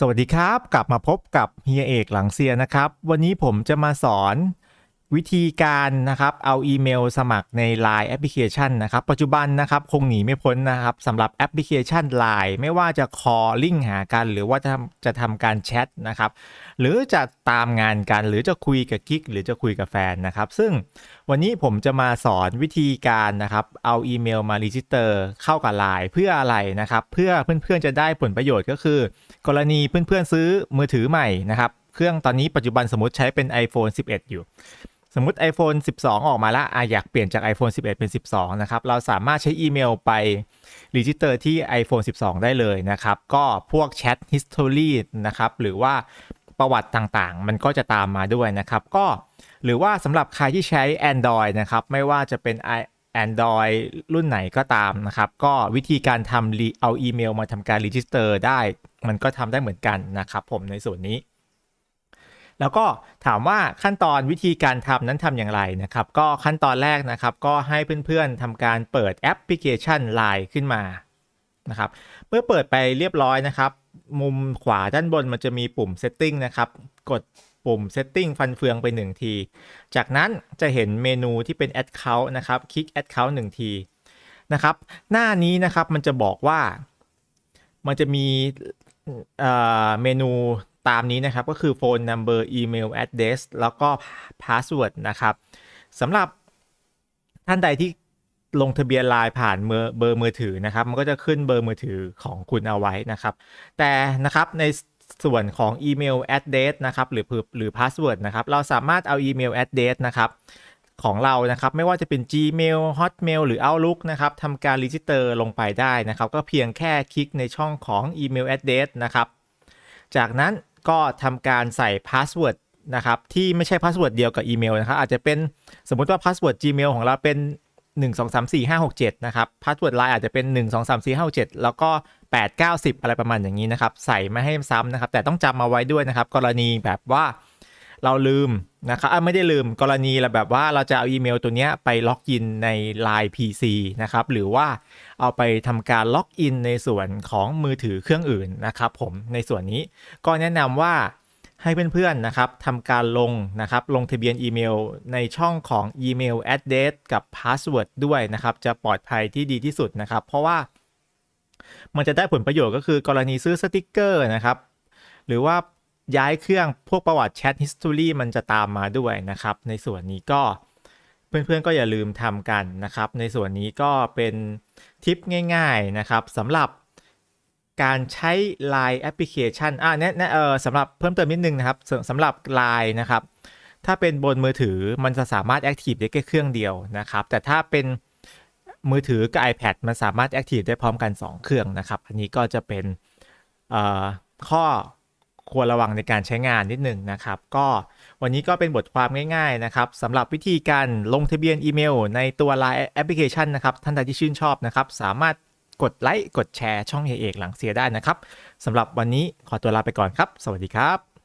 สวัสดีครับ กลับมาพบกับเฮียเอกหลังเซียนะครับ วันนี้ผมจะมาสอน วิธีการนะครับเอาอีเมลสมัครใน Line แอปพลิเคชันนะครับ ปัจจุบันนะครับคงหนีไม่พ้นนะครับสำหรับแอปพลิเคชัน Line ไม่ว่าจะ call ลิงหากัน หรือว่าจะทำจะทำการแชทนะครับ หรือจะตามงานกัน หรือจะคุยกับกิ๊กหรือจะคุยกับแฟนนะครับ ซึ่งวันนี้ผมจะมาสอนวิธีการนะครับเอาอีเมลมารีจิสเตอร์เข้ากับ Line เพื่ออะไรนะครับ เพื่อเพื่อนๆจะได้ผลประโยชน์ก็คือ กรณีเพื่อนๆซื้อมือถือใหม่นะครับ เครื่องตอนนี้ปัจจุบันสมมติใช้เป็น iPhone 11 อยู่ สมมติ iPhone 12 ออกมาแล้วออยากเปลี่ยนจาก iPhone 11 เป็น 12 นะครับ เราสามารถใช้อีเมลไปรีจิสเตอร์ที่ iPhone 12 ได้เลยนะครับ ก็พวกแชท history นะครับ หรือว่าประวัติต่างๆ มันก็จะตามมาด้วยนะครับ ก็หรือว่าสำหรับใครที่ใช้ Android นะครับ ไม่ว่าจะเป็น Android รุ่นไหนก็ตามนะครับ ก็วิธีการทำเอาอีเมลมาทำการรีจิสเตอร์ได้ มันก็ทำได้เหมือนกันนะครับ ผมในส่วนนี้ แล้วก็ถามว่าขั้นตอนวิธีการทำนั้นทำอย่างไรนะครับ ก็ขั้นตอนแรกนะครับ ก็ให้เพื่อนๆทำการเปิดแอปพลิเคชัน Line ขึ้นมานะครับเมื่อเปิดไปเรียบร้อยนะครับ มุมขวาด้านบนมันจะมีปุ่ม Setting นะครับกดปุ่ม Setting ฟันเฟืองไป 1 ที จากนั้นจะเห็นเมนูที่เป็น Account นะครับ คลิก Account 1 ทีนะครับ หน้านี้นะครับมันจะบอกว่ามันจะมีเมนู ตามนี้นะครับ ก็คือ Phone Number Email Address แล้วก็ Password นะครับสำหรับท่านใดที่ลงทะเบียนไลน์ผ่านเบอร์เบอร์มือถือนะครับ มันก็จะขึ้นเบอร์มือถือของคุณเอาไว้นะครับ แต่นะครับในส่วนของอีเมล address นะครับหรือหรือ password นะครับ เราสามารถเอาอีเมล address นะครับของเรานะครับ ไม่ว่าจะเป็น Gmail Hotmail หรือ Outlook นะครับทำการรีจิสเตอร์ลงไปได้นะครับ ก็เพียงแค่คลิกในช่องของอีเมล address นะครับ จากนั้น ก็ทำการใส่พาสเวิร์ดนะครับที่ไม่ใช่พาสเวิร์ดเดียวกับอีเมลนะครับอาจจะเป็นสมมุติว่าพาสเวิร์ด Gmail ของเราเป็น 1 2 3 4 5 6 7 นะครับพาสเวิร์ดไลน์อาจจะเป็น 1 2 3 4 5 6 7 แล้วก็ 8 9 10 อะไรประมาณอย่างนี้นะครับ ใส่ไม่ให้ซ้ำนะครับ แต่ต้องจำมาไว้ด้วยนะครับ กรณีแบบว่า เราลืมนะครับอะไม่ได้ลืมกรณีแบบว่าเราจะเอาอีเมลตัวนี้ไปล็อกอินใน Line PC นะครับ หรือว่าเอาไปทำการล็อกอินในส่วนของมือถือเครื่องอื่นนะครับ ผมในส่วนนี้ก็แนะนำว่าให้เพื่อนๆนะครับทำการลงนะครับ ลงทะเบียนอีเมลในช่องของอีเมล address กับ password ด้วยนะครับ จะปลอดภัยที่ดีที่สุดนะครับ เพราะว่า มันจะได้ผลประโยชน์ก็คือกรณีซื้อสติกเกอร์นะครับ หรือว่า ย้ายเครื่องพวกประวัติแชท history มันจะตามมาด้วยนะครับ ในส่วนนี้ก็เพื่อนๆก็อย่าลืมทำกันนะครับ ในส่วนนี้ก็เป็นทิปง่ายๆนะครับสำหรับการใช้ Line Application อ่าเนี่ยเนี่ยเออสำหรับเพิ่มเติมนิดนึงนะครับสำหรับ Line นะครับ ถ้าเป็นบนมือถือมันจะสามารถ Active ได้แค่เครื่องเดียวนะครับ แต่ถ้าเป็นมือถือกับ iPad มันสามารถ Active ได้พร้อมกัน 2 เครื่องนะครับ อันนี้ก็จะเป็นอ่อข้อ ควรระวังในการใช้งานนิดหนึ่งนะครับ ก็วันนี้ก็เป็นบทความง่ายๆนะครับสำหรับวิธีการลงทะเบียนอีเมล ในตัว Line แอปพลิเคชันนะครับ ท่านใดที่ชื่นชอบนะครับ สามารถกดไลค์กดแชร์ช่องเฮเอกหลังเสียได้นะครับสำหรับวันนี้ขอตัวลาไปก่อนครับ สวัสดีครับ